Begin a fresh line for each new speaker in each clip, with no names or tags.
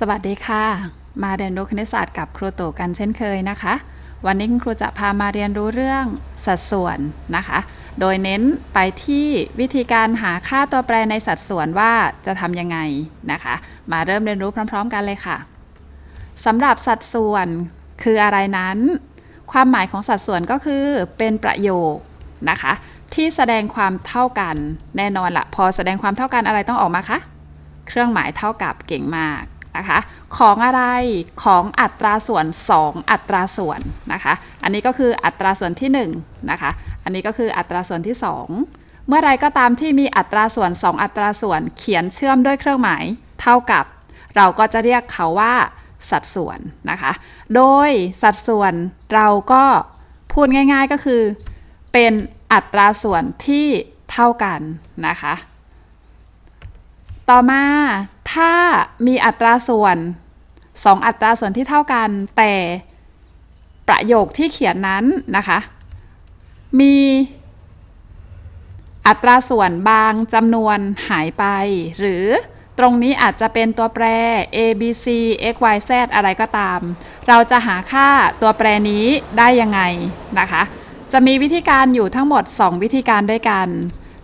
สวัสดีค่ะ มาเรียนรู้คณิตศาสตร์กับครูโตกันเช่นเคยนะคะ วันนี้ครูจะพามาเรียนรู้เรื่องสัดส่วนนะคะ โดยเน้นไปที่วิธีการหาค่าตัวแปรในสัดส่วนว่าจะทำยังไงนะคะ มาเริ่มเรียนรู้พร้อม ๆ กันเลยค่ะสำหรับสัดส่วนคืออะไรนั้น ความหมายของสัดส่วนก็คือเป็นประโยคนะคะ ที่แสดงความเท่ากันแน่นอนละพอแสดงความเท่ากันอะไรต้องออกมาคะเครื่องหมายเท่ากับเก่งมาก นะคะ ของอะไรของอัตราส่วน 2 อัตราส่วนนะคะ อันนี้ก็คืออัตราส่วนที่1นะคะ อันนี้ก็คืออัตราส่วนที่ 2 เมื่อไรก็ตามที่มีอัตราส่วน 2 อัตราส่วนเขียนเชื่อมด้วยเครื่องหมายเท่ากับ เราก็จะเรียกเขาว่าสัดส่วนนะคะ โดยสัดส่วนเราก็พูดง่ายๆก็คือ เป็นอัตราส่วนที่เท่ากันนะคะ ต่อมาถ้ามีอัตราส่วน 2 อัตราส่วนที่เท่ากัน แต่ประโยคที่เขียนนั้นนะคะ มีอัตราส่วนบางจำนวนหายไป หรือตรงนี้อาจจะเป็นตัวแปร a b c x y z อะไรก็ตาม เราจะหาค่าตัวแปรนี้ได้ยังไงนะคะ จะมีวิธีการอยู่ทั้งหมด 2 วิธีการด้วยกัน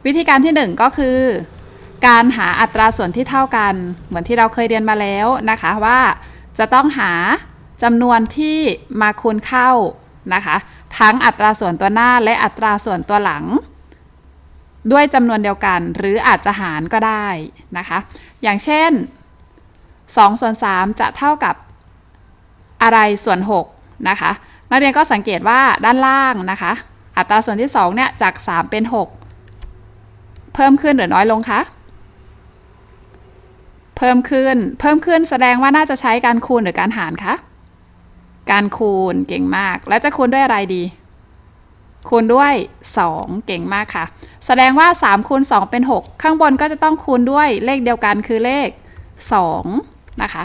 วิธีการที่ 1 ก็คือ การหาอัตราส่วนที่เท่ากัน เหมือนที่เราเคยเรียนมาแล้วนะคะว่าจะต้องหาจำนวนที่มาคูณเข้านะคะ ทั้งอัตราส่วนตัวหน้าและอัตราส่วนตัวหลัง ด้วยจำนวนเดียวกัน หรืออาจจะหารก็ได้นะคะ อย่างเช่น2ส่วน3จะเท่ากับอะไรส่วน6นะคะนักเรียนก็สังเกตว่าด้านล่างนะคะ อัตราส่วนที่2เนี่ยจาก 3 เป็น 6 เพิ่มขึ้นหรือน้อยลงคะ พิ่มขึ้น เพิ่มขึ้นแสดงว่าน่าจะใช้การคูณหรือการหารคะ การคูณเก่งมาก แล้วจะคูณด้วยอะไรดี คูณด้วย 2 เก่งมากค่ะ แสดงว่า3คูณ2เป็น 6 ข้างบนก็จะต้องคูณด้วยเลขเดียวกันคือเลข2นะคะ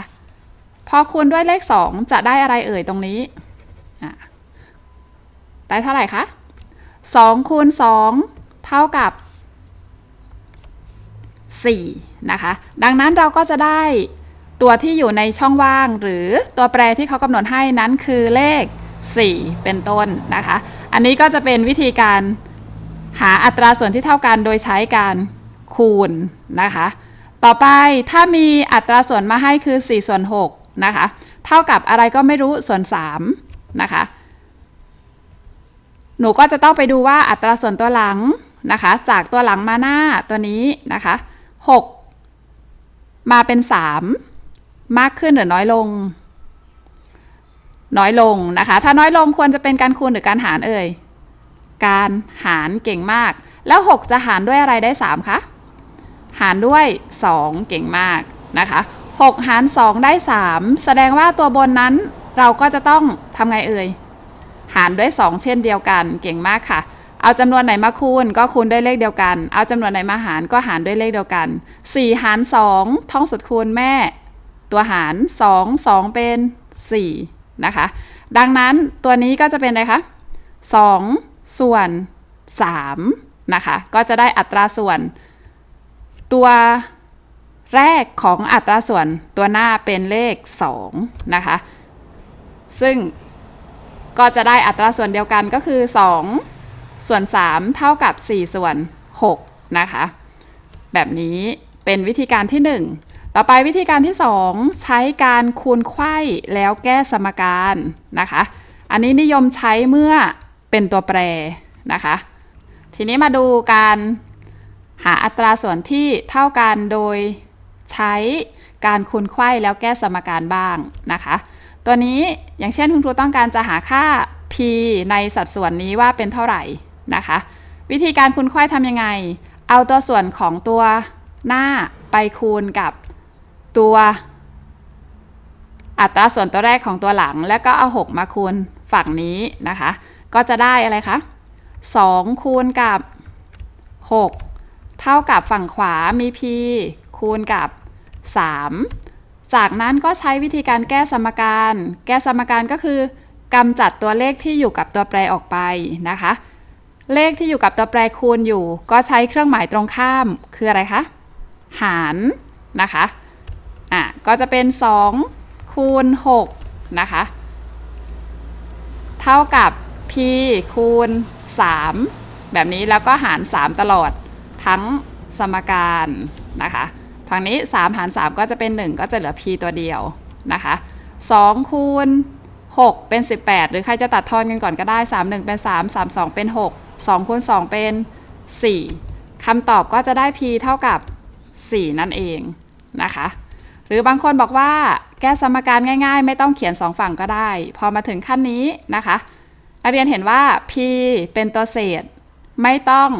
พอคูณด้วยเลข 2 จะได้อะไรเอ่ยตรงนี้ได้เท่าไหร่คะ2คูณ2เท่ากับ 4 นะคะ ดังนั้นเราก็จะได้ตัวที่อยู่ในช่องว่าง หรือตัวแปรที่เขากำหนดให้นั้นคือเลข 4 เป็นต้นนะคะ อันนี้ก็จะเป็นวิธีการหาอัตราส่วนที่เท่ากันโดยใช้การคูณนะคะ ต่อไปถ้ามีอัตราส่วนมาให้คือ 4 ส่วน6นะคะ เท่ากับอะไรก็ไม่รู้ส่วน3นะคะ หนูก็จะต้องไปดูว่าอัตราส่วนตัวหลังนะคะ จากตัวหลังมาหน้าตัวนี้นะคะ 6 มาเป็น 3 มากขึ้นหรือน้อยลง น้อยลงนะคะ ถ้าน้อยลงควรจะเป็นการคูณหรือการหารเอ่ย การหารเก่งมาก แล้ว 6 จะหารด้วยอะไรได้ 3 คะ หารด้วย 2 เก่งมากนะคะ6หาร 2 ได้ 3 แสดงว่าตัวบนนั้นเราก็จะต้องทำไงเอ่ย หารด้วย 2 เช่นเดียวกัน เก่งมากค่ะ เอาจำนวนไหนมาคูณก็คูณด้วยเลขเดียวกัน เอาจำนวนไหนมาหารก็หารด้วยเลขเดียวกัน 4 หาร 2 ท่องสุดคูณแม่ ตัวหาร 2 2 เป็น 4 นะคะ ดังนั้นตัวนี้ก็จะเป็นอะไรคะ2 ส่วน 3 นะคะ ก็จะได้อัตราส่วน ตัวแรกของอัตราส่วนตัวหน้าเป็นเลข 2 นะคะ ซึ่งก็จะได้อัตราส่วนเดียวกันก็คือ 2 ส่วน 3 เท่ากับ 4 ส่วน 6 นะคะ แบบนี้เป็นวิธีการที่ 1 ต่อไปวิธีการที่ 2 ใช้การคูณไขว้แล้วแก้สมการนะคะ อันนี้นิยมใช้เมื่อเป็นตัวแปรนะคะ ทีนี้มาดูการหาอัตราส่วนที่เท่ากันโดยใช้การคูณไขว้แล้วแก้สมการบ้างนะคะ ตัวนี้อย่างเช่นคุณครูต้องการจะหาค่า p ในสัดส่วนนี้ว่าเป็นเท่าไหร่ นะคะ วิธีการคูณไขว้ทำยังไง เอาตัวส่วนของตัวหน้าไปคูณกับตัว อัตราส่วนตัวแรกของตัวหลัง แล้วก็เอา 6 มาคูณฝั่งนี้นะคะ ก็จะได้อะไรคะ 2 คูณกับ 6 เท่ากับฝั่งขวามี p คูณกับ 3 จากนั้นก็ใช้วิธีการแก้สมการ แก้สมการก็คือกำจัดตัวเลขที่อยู่กับตัวแปรออกไปนะคะ เลขที่อยู่กับตัวแปรคูณอยู่ ก็ใช้เครื่องหมายตรงข้ามคืออะไรคะ หารนะคะอะก็จะเป็น 2 คูณ 6 นะคะ เท่ากับ p คูณ 3 แบบนี้แล้วก็หาร 3 ตลอดทั้งสมการนะคะฝั่งนี้ 3 หาร 3 ก็จะเป็น 1 ก็จะเหลือ p ตัวเดียวนะคะ2คูณ 6 เป็น 18 หรือใครจะตัดทอนกันก่อนก็ได้ 3 1 เป็น 3 3 2 เป็น 6 2คูณ2เป็น 4คำตอบก็จะได้ p เท่ากับ 4 นั่นเองนะคะ หรือบางคนบอกว่าแก้สมการง่ายๆ ไม่ต้องเขียน 2 ฝั่งก็ได้ พอมาถึงขั้นนี้นะคะ นักเรียนเห็นว่า p เป็นตัวเศษ ไม่ต้อง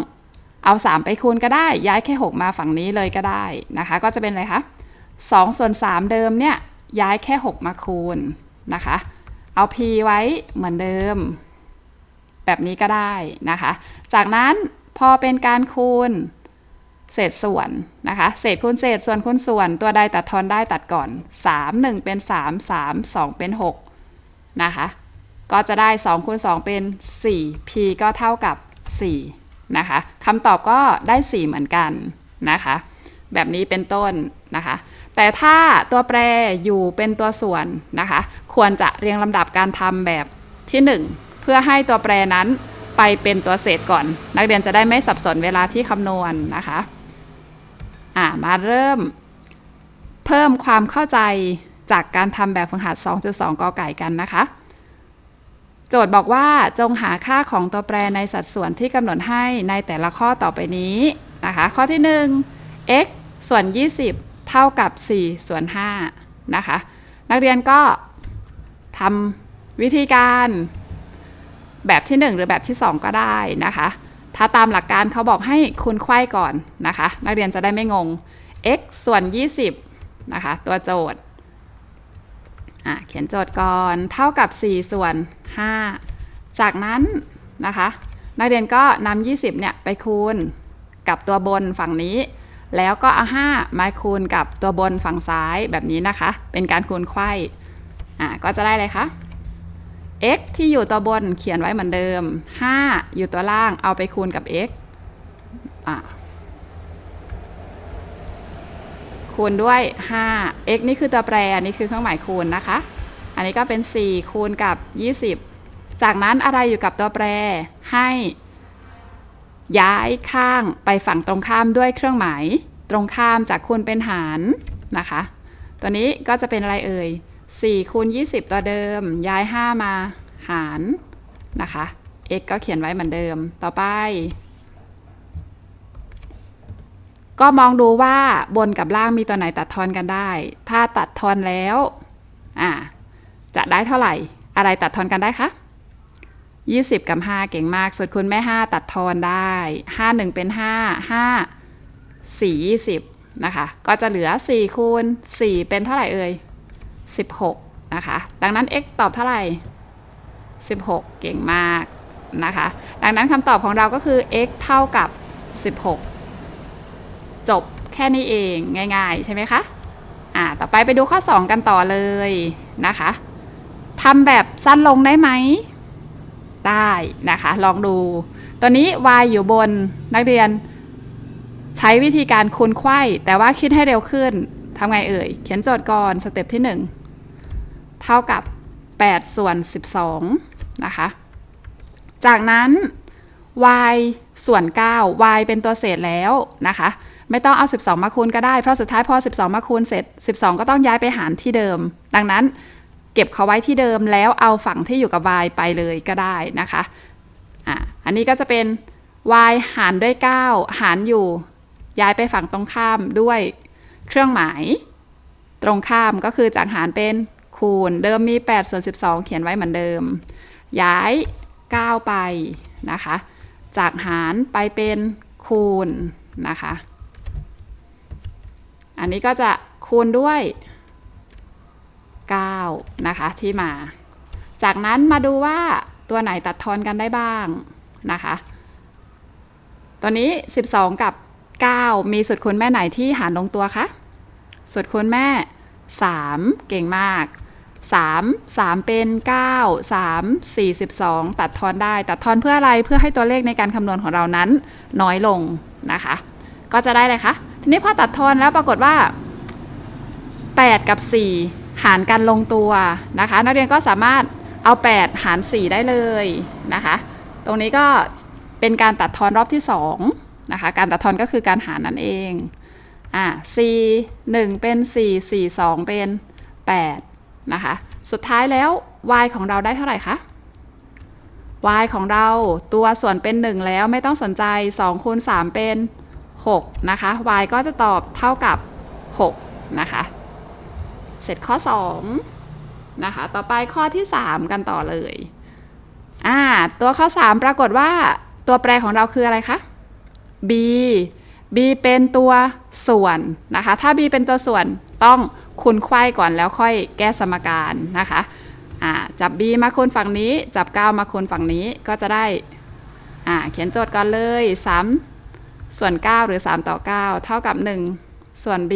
เอา 3 ไปคูณก็ได้ ย้ายแค่ 6 มาฝั่งนี้เลยก็ได้นะคะ ก็จะเป็นอะไรคะ2ส่วน3เดิมเนี่ยย้ายแค่ 6 มาคูณนะคะ เอา p ไว้เหมือนเดิม แบบนี้ก็ได้นะคะ จากนั้นพอเป็นการคูณเศษส่วนนะคะ เศษคูณเศษส่วนคูณส่วน ตัวใดตัดทอนได้ตัดก่อน 3 1 เป็น 3 3 2 เป็น 6 นะคะ ก็จะได้ 2คูณ2 เป็น 4 p ก็เท่ากับ 4 นะคะคำตอบก็ได้ 4 เหมือนกันนะคะ แบบนี้เป็นต้นนะคะ แต่ถ้าตัวแปรอยู่เป็นตัวส่วนนะคะ ควรจะเรียงลำดับการทำแบบที่ 1 พื่อให้ตัวแปรนั้นไปเป็นตัวเศษก่อน นักเรียนจะได้ไม่สับสนเวลาที่คำนวณนะคะอ่ามาเริ่ม เพิ่มความเข้าใจจากการทำแบบฝึกหัด 2.2 กอไก่กันนะคะ โจทย์บอกว่าจงหาค่าของตัวแปรในสัดส่วนที่กำหนดให้ในแต่ละข้อต่อไปนี้นะคะ ข้อที่ 1 x ส่วน 20 เท่ากับ 4 ส่วน 5 นะคะ นักเรียนก็ทำวิธีการ แบบที่ 1 หรือแบบที่ 2 ก็ได้นะคะ ถ้าตามหลักการเขาบอกให้คูณไขว้ก่อนนะคะ นักเรียนจะได้ไม่งง x ส่วน 20 นะคะ ตัวโจทย์เขียนโจทย์ก่อนเท่ากับ 4 ส่วน 5 จากนั้นนะคะ นักเรียนก็นำ20 เนี่ย ไปคูณกับตัวบนฝั่งนี้ แล้วก็เอา5มาคูณกับตัวบนฝั่งซ้ายแบบนี้นะคะ เป็นการคูณไขว้อะก็จะได้เลยคะ x ที่อยู่ตัวบนเขียนไว้เหมือนเดิม 5 อยู่ตัวล่างเอาไปคูณกับ x คูณด้วย 5 x นี่คือตัวแปรนนี้คือเครื่องหมายคูณนะคะ อันนี้ก็เป็น 4 คูณกับ 20 จากนั้นอะไรอยู่กับตัวแปรให้ย้ายข้างไปฝั่งตรงข้ามด้วยเครื่องหมาย ตรงข้ามจากคูณเป็นหารนะคะ ตัวนี้ก็จะเป็นอะไรเอ่ย 4คูณ20 ตัวเดิม ย้าย 5 มาหารนะคะ x ก็เขียนไว้เหมือนเดิม ต่อไป ก็มองดูว่าบนกับล่างมีตัวไหนตัดทอนกันได้ ถ้าตัดทอนแล้วอ่าจะได้เท่าไหร่ อะไรตัดทอนกันได้คะ20 กับ 5 เก่งมากสุดคุณแม่ 5 ตัดทอนได้ 5 1 เป็น 5 5 4 20 นะคะ ก็จะเหลือ 4 คูณ 4 เป็นเท่าไหร่เอ่ย 16 นะคะ ดังนั้น x ตอบเท่าไหร่ 16 เก่งมากนะคะ ดังนั้นคำตอบของเราก็คือ x เท่ากับ 16 จบแค่นี้เองง่าย ๆ ใช่ไหมคะ อ่า ต่อไปไปดูข้อ 2 กันต่อเลยนะคะทำแบบสั้นลงได้ไหม ได้นะคะ ลองดูตัวนี้ y อยู่บนนักเรียน ใช้วิธีการคูณไขว้แต่ว่าคิดให้เร็วขึ้นทำไงเอ่ย เขียนโจทย์ก่อน สเต็ปที่ 1 เท่ากับ 8 ส่วน 12 นะคะ จากนั้น y ส่วน 9 y เป็นตัวเศษแล้วนะคะ ไม่ต้องเอา 12 มาคูณก็ได้ เพราะสุดท้ายพอ 12 มาคูณเสร็จ 12 ก็ต้องย้ายไปหารที่เดิม ดังนั้นเก็บเขาไว้ที่เดิมแล้วเอาฝั่งที่อยู่กับ y ไปเลยก็ได้นะคะอะอันนี้ก็จะเป็น y หารด้วย 9 หารอยู่ ย้ายไปฝั่งตรงข้ามด้วยเครื่องหมาย ตรงข้ามก็คือจากหารเป็น คูณ เดิมมี8ส่วน12 เขียนไว้เหมือนเดิม ย้าย 9 ไปนะคะ จากหารไปเป็นคูณนะคะ อันนี้ก็จะคูณด้วย 9 นะคะที่มา จากนั้นมาดูว่าตัวไหนตัดทอนกันได้บ้างนะคะ ตัวนี้ 12 กับ 9 มีสุดคูณแม่ไหนที่หารลงตัวคะสุดคูณแม่ 3 เก่งมาก 3 3 เป็น 9 3 42 ตัดทอนได้ ตัดทอนเพื่ออะไรเพื่อให้ตัวเลขในการคำนวณของเรานั้นน้อยลงนะคะ ก็จะได้เลยคะทีนี้พอตัดทอนแล้วปรากฏว่า 8 กับ 4 หารกันลงตัวนะคะ นักเรียนก็สามารถเอา 8 หาร 4 ได้เลยนะคะ ตรงนี้ก็เป็นการตัดทอนรอบที่2นะคะการตัดทอนก็คือการหารนั่นเองอะ4 1 เป็น 4 4 2 เป็น 8 นะคะ สุดท้ายแล้ว y ของเราได้เท่าไหร่คะ y ของเราตัวส่วนเป็น 1 แล้วไม่ต้องสนใจ2คูณ3เป็น 6 นะคะ y ก็จะตอบเท่ากับ 6 นะคะ เสร็จข้อ 2 นะคะ ต่อไปข้อที่ 3 กันต่อเลยอ่าตัวข้อ 3 ปรากฏว่าตัวแปรของเราคืออะไรคะ b b เป็นตัวส่วนนะคะ ถ้า b เป็นตัวส่วนต้องคูณไขว้ก่อนแล้วค่อยแก้สมการนะคะจับ b มาคูณฝั่งนี้ จับ 9 มาคูณฝั่งนี้ก็จะได้เขียนโจทย์ก่อนเลย 3 ส่วน 9 หรือ 3 ต่อ 9 เท่ากับ 1 ส่วน b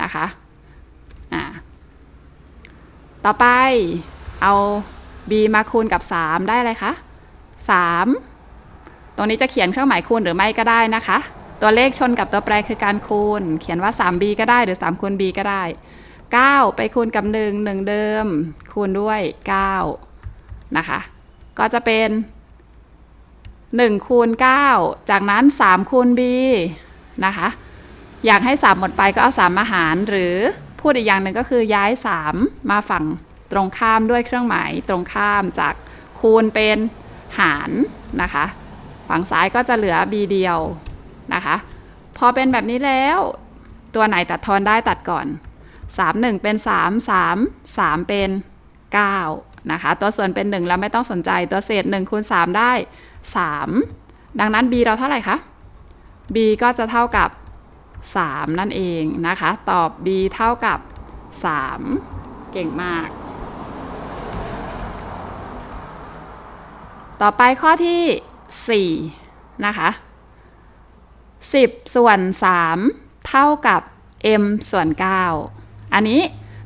นะคะต่อไปเอา b มาคูณกับ 3 ได้อะไรคะ3 ตรงนี้จะเขียนเครื่องหมายคูณหรือไม่ก็ได้นะคะ ตัวเลขชนกับตัวแปรคือการคูณ เขียนว่า 3b ก็ได้หรือ3คูณ b ก็ได้ 9 ไปคูณกับ 1 1 เดิม คูณด้วย 9 นะคะ ก็จะเป็น 1 คูณ 9 จากนั้น 3 คูณ b นะคะ อยากให้ 3 หมดไปก็เอา 3 มาหาร หรือพูดอีกอย่างหนึ่งก็คือย้าย 3 มาฝั่งตรงข้ามด้วยเครื่องหมายตรงข้ามจากคูณเป็นหารนะคะ ฝั่งซ้ายก็จะเหลือ b เดียว นะคะ พอเป็นแบบนี้แล้ว ตัวไหนตัดทอนได้ตัดก่อน 3 1 เป็น 3 3 3 เป็น 9 นะคะ ตัวส่วนเป็น 1 แล้วไม่ต้องสนใจตัวเศษ1คูณ3ได้ 3 ดังนั้น b เราเท่าไหร่คะ b ก็จะเท่ากับ 3 นั่นเองนะคะ ตอบ b เท่ากับ 3 เก่งมากต่อไปข้อที่ 4 นะคะ 10 ส่วน 3 เท่ากับ m ส่วน 9 อันนี้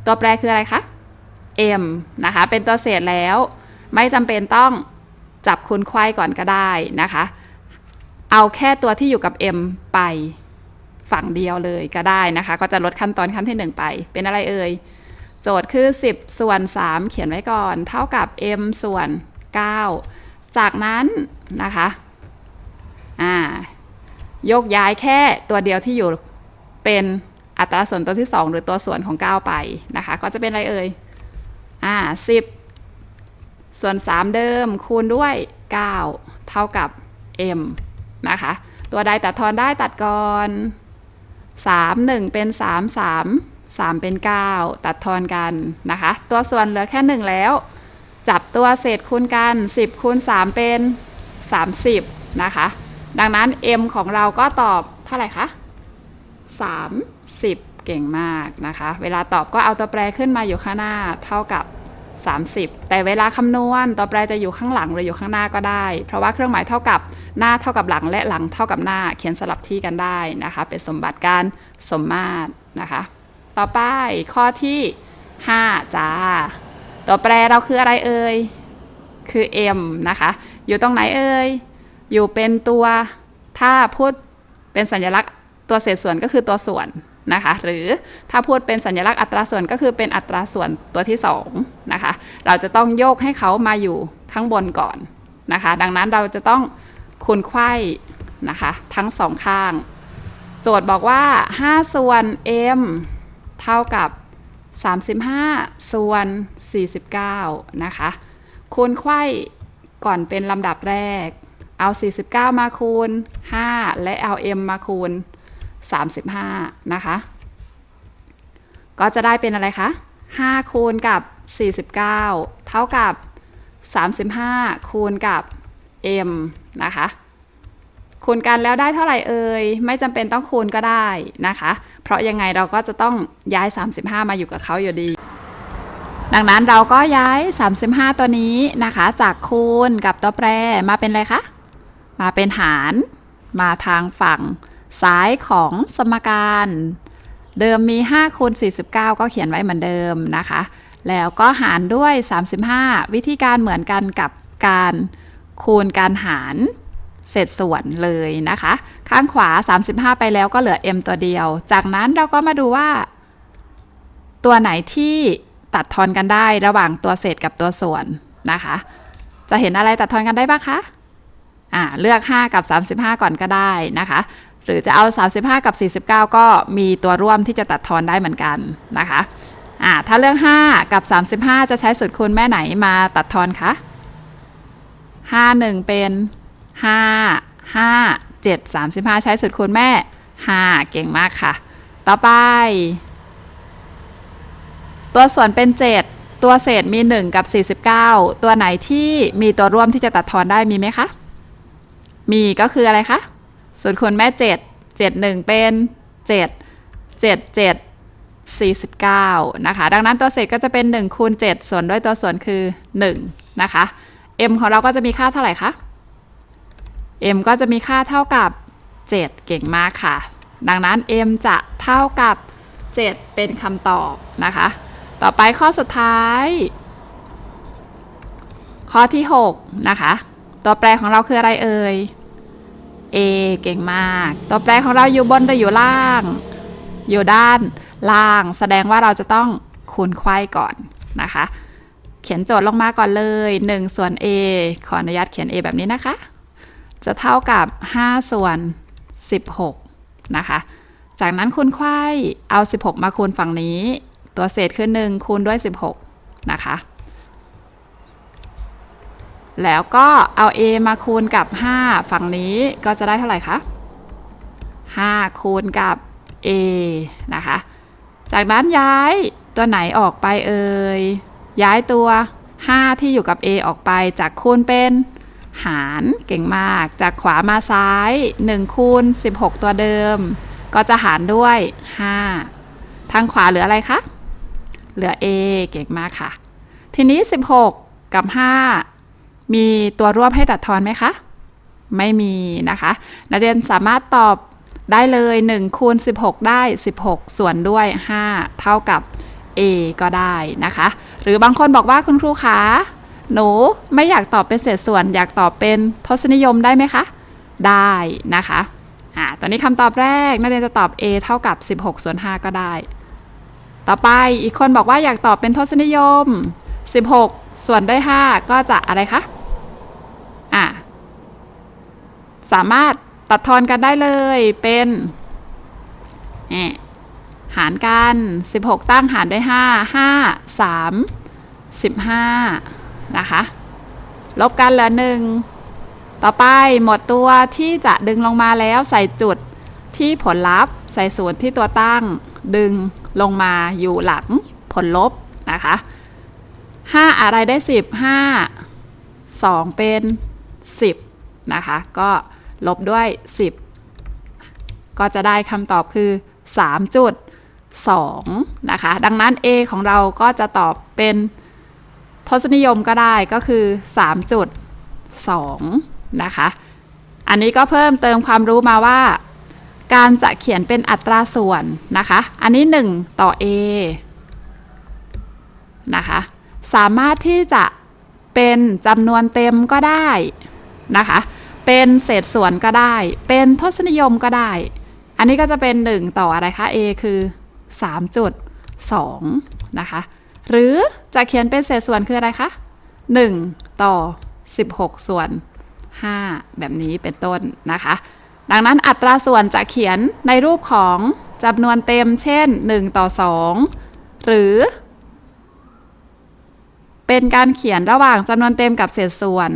ตัวแปรคืออะไรคะ m นะคะ เป็นตัวเศษแล้ว ไม่จำเป็นต้องจับคูณไขว้ก่อนก็ได้นะคะ เอาแค่ตัวที่อยู่กับ m ไปฝั่งเดียวเลยก็ได้นะคะ ก็จะลดขั้นตอนขั้นที่ 1 ไป เป็นอะไรเอ่ย โจทย์คือ 10 ส่วน 3 เขียนไว้ก่อน เท่ากับ m ส่วน 9 จากนั้นนะคะ อ่า ยกย้ายแค่ตัวเดียวที่อยู่เป็นอัตราส่วนตัวที่ 2 หรือตัวส่วนของ 9 ไปนะคะ ก็จะเป็นอะไรเอ่ย อ่า10ส่วน 3 เดิมคูณด้วย 9 เท่ากับ m นะคะ ตัวใดตัดทอนได้ตัดก่อน 3 1 เป็น 3 3 3 เป็น 9 ตัดทอนกันนะคะ ตัวส่วนเหลือแค่ 1 แล้ว จับตัวเศษคูณกัน 10คูณ3เป็น 30 นะคะ ดังนั้น m ของเราก็ตอบเท่าไหร่คะ30 เก่งมากนะคะ เวลาตอบก็เอาตัวแปรขึ้นมาอยู่ข้างหน้าเท่ากับ 30 แต่เวลาคำนวณตัวแปรจะอยู่ข้างหลังหรืออยู่ข้างหน้าก็ได้ เพราะว่าเครื่องหมายเท่ากับหน้าเท่ากับหลังและหลังเท่ากับหน้าเขียนสลับที่กันได้นะคะ เป็นสมบัติการสมมาตรนะคะ ต่อไปข้อที่ 5 จ้า ตัวแปรเราคืออะไรเอ่ยคือ m นะคะ อยู่ตรงไหนเอ่ย อยู่เป็นตัวถ้าพูดเป็นสัญลักษณ์ตัวเศษส่วนก็คือตัวส่วนนะคะ หรือถ้าพูดเป็นสัญลักษณ์อัตราส่วนก็คือเป็นอัตราส่วนตัวที่2นะคะ เราจะต้องโยกให้เขามาอยู่ข้างบนก่อนนะคะ ดังนั้นเราจะต้องคูณไข้นะคะทั้งสองข้าง โจทย์บอกว่า 5 ส่วน m เท่ากับ 35 ส่วน 49 นะคะ คูณไขว้ก่อนเป็นลำดับแรก เอา 49 มาคูณ 5 และเอา m มาคูณ 35 นะคะ ก็จะได้เป็นอะไรคะ 5 คูณกับ 49 เท่ากับ 35 คูณกับ m นะคะ คูณกันแล้วได้เท่าไหร่เอ่ย ไม่จำเป็นต้องคูณก็ได้นะคะ เพราะยังไงเราก็จะต้องย้าย 35 มาอยู่กับเขาอยู่ดีดังนั้นเราก็ย้าย 35 ตัวนี้นะคะ จากคูณกับตัวแปรมาเป็นอะไรคะ มาเป็นหาร มาทางฝั่งซ้ายของสมการ เดิมมี5คูณ49 ก็เขียนไว้เหมือนเดิมนะคะ แล้วก็หารด้วย 35 วิธีการเหมือนกันกับการคูณการหารเศษส่วนเลยนะคะ ข้างขวา 35 ไปแล้วก็เหลือ m ตัวเดียว จากนั้นเราก็มาดูว่า ตัวไหนที่ตัดทอนกันได้ระหว่างตัวเศษกับตัวส่วนนะคะ จะเห็นอะไรตัดทอนกันได้บ้างคะ อ่าเลือก 5 กับ 35 ก่อนก็ได้นะคะ หรือจะเอา 35 กับ 49 ก็มีตัวร่วมที่จะตัดทอนได้เหมือนกันนะคะอ่าถ้าเลือก 5 กับ 35 จะใช้สูตรคูณแม่ไหนมาตัดทอนคะ5 1 เป็น 5 5 7 35 ใช้สูตรคูณแม่ 5 เก่งมากค่ะ ต่อไป ตัวส่วนเป็น 7 ตัวเศษมี 1 กับ 49 ตัวไหนที่มีตัวร่วมที่จะตัดทอนได้มีไหมคะ มีก็คืออะไรคะสูตรคูณแม่ 7 7 1 เป็น 7 7 7 49 นะคะ ดังนั้นตัวเศษก็จะเป็น1คูณ7ส่วนด้วยตัวส่วนคือ 1 นะคะ m ของเราก็จะมีค่าเท่าไหร่คะ m ก็จะมีค่าเท่ากับ 7 เก่งมากค่ะ ดังนั้น m จะเท่ากับ 7 เป็นคำตอบนะคะ ต่อไปข้อสุดท้าย ข้อที่ 6 นะคะ ตัวแปรของเราคืออะไรเอ่ย A เก่งมาก ตัวแปรของเราอยู่บนหรืออยู่ล่าง อยู่ด้านล่าง แสดงว่าเราจะต้องคูณไขว้ก่อนนะคะ เขียนโจทย์ลงมาก่อนเลย 1 ส่วน A ขออนุญาตเขียน A แบบนี้นะคะ จะเท่ากับ 5 ส่วน 16 นะคะ จากนั้นคูณไขว้เอา 16 มาคูณฝั่งนี้ ตัวเศษคือ 1 คูณด้วย 16 นะคะ แล้วก็เอา a มาคูณกับ 5 ฝั่งนี้ก็จะได้เท่าไหร่คะ 5 คูณกับ a นะคะ จากนั้นย้ายตัวไหนออกไปเอ่ย ย้ายตัว 5 ที่อยู่กับ a ออกไปจากคูณเป็นหารเก่งมาก จากขวามาซ้าย 1 คูณ 16 ตัวเดิม ก็จะหารด้วย 5 ทางขวาเหลืออะไรคะ เหลือ a เก่งมากค่ะ ทีนี้ 16 กับ 5 มีตัวร่วมให้ตัดทอนไหมคะ ไม่มีนะคะ นักเรียนสามารถตอบได้เลย1คูณ16 ได้ 16 ส่วนด้วย 5 เท่ากับ a ก็ได้นะคะ หรือบางคนบอกว่าคุณครูคะหนูไม่อยากตอบเป็นเศษส่วน อยากตอบเป็นทศนิยมได้ไหมคะ ได้นะคะอ่าตอนนี้คำตอบแรกนักเรียนจะตอบ a เท่ากับ 16 ส่วน 5 ก็ได้ ต่อไปอีกคนบอกว่าอยากตอบเป็นทศนิยม 16 ส่วนด้วย 5 ก็จะอะไรคะ อะสามารถตัดทอนกันได้เลยเป็นหมหารกัน 16 ตั้งหารด้วย 5 5 3 15 นะคะ ลบกันเหลือ 1 ต่อไปหมดตัวที่จะดึงลงมาแล้วใส่จุดที่ผลลัพธ์ ใส่ศูนย์ที่ตัวตั้งดึงลงมาอยู่หลังผลลบนะคะ 5 อะไรได้ 10 5 2 เป็น 10นะคะ ก็ลบด้วย 10 ก็จะได้คำตอบคือ 3.2 นะคะ ดังนั้น A ของเราก็จะตอบเป็นทศนิยมก็ได้ก็คือ 3.2 นะคะ อันนี้ก็เพิ่มเติมความรู้มาว่า การจะเขียนเป็นอัตราส่วนนะคะ อันนี้ 1 ต่อ A นะคะ สามารถที่จะเป็นจำนวนเต็มก็ได้ นะคะ เป็นเศษส่วนก็ได้ เป็นทศนิยมก็ได้ อันนี้ก็จะเป็น 1 ต่ออะไรคะ A คือ 3.2 นะคะ หรือจะเขียนเป็นเศษส่วนคืออะไรคะ 1 ต่อ 16 ส่วน 5 แบบนี้เป็นต้นนะคะ ดังนั้นอัตราส่วนจะเขียนในรูปของจำนวนเต็มเช่น 1 ต่อ 2 หรือ เป็นการเขียนระหว่างจำนวนเต็มกับเศษส่วน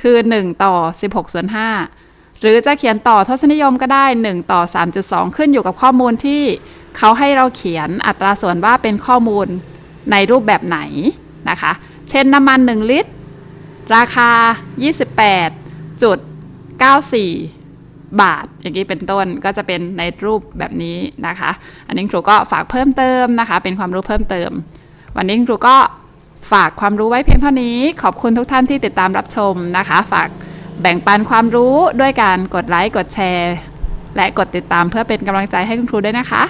คือ 1 ต่อ 16 ส่วน 5 หรือจะเขียนต่อทศนิยมก็ได้ 1 ต่อ 3.2 ขึ้นอยู่กับข้อมูลที่เขาให้เราเขียนอัตราส่วนว่าเป็นข้อมูลในรูปแบบไหนนะคะ เช่นน้ำมัน 1 ลิตร ราคา 28.94 บาท อย่างนี้เป็นต้นก็จะเป็นในรูปแบบนี้นะคะ อันนี้ครูก็ฝากเพิ่มเติมนะคะ เป็นความรู้เพิ่มเติม วันนี้ครูก็ ฝากความรู้ไว้เพียงเท่านี้ ขอบคุณทุกท่านที่ติดตามรับชมนะคะ ฝากแบ่งปันความรู้ด้วยการกดไลค์ กดแชร์ และกดติดตามเพื่อเป็นกำลังใจให้คุณครูด้วยนะคะ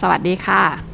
สวัสดีค่ะ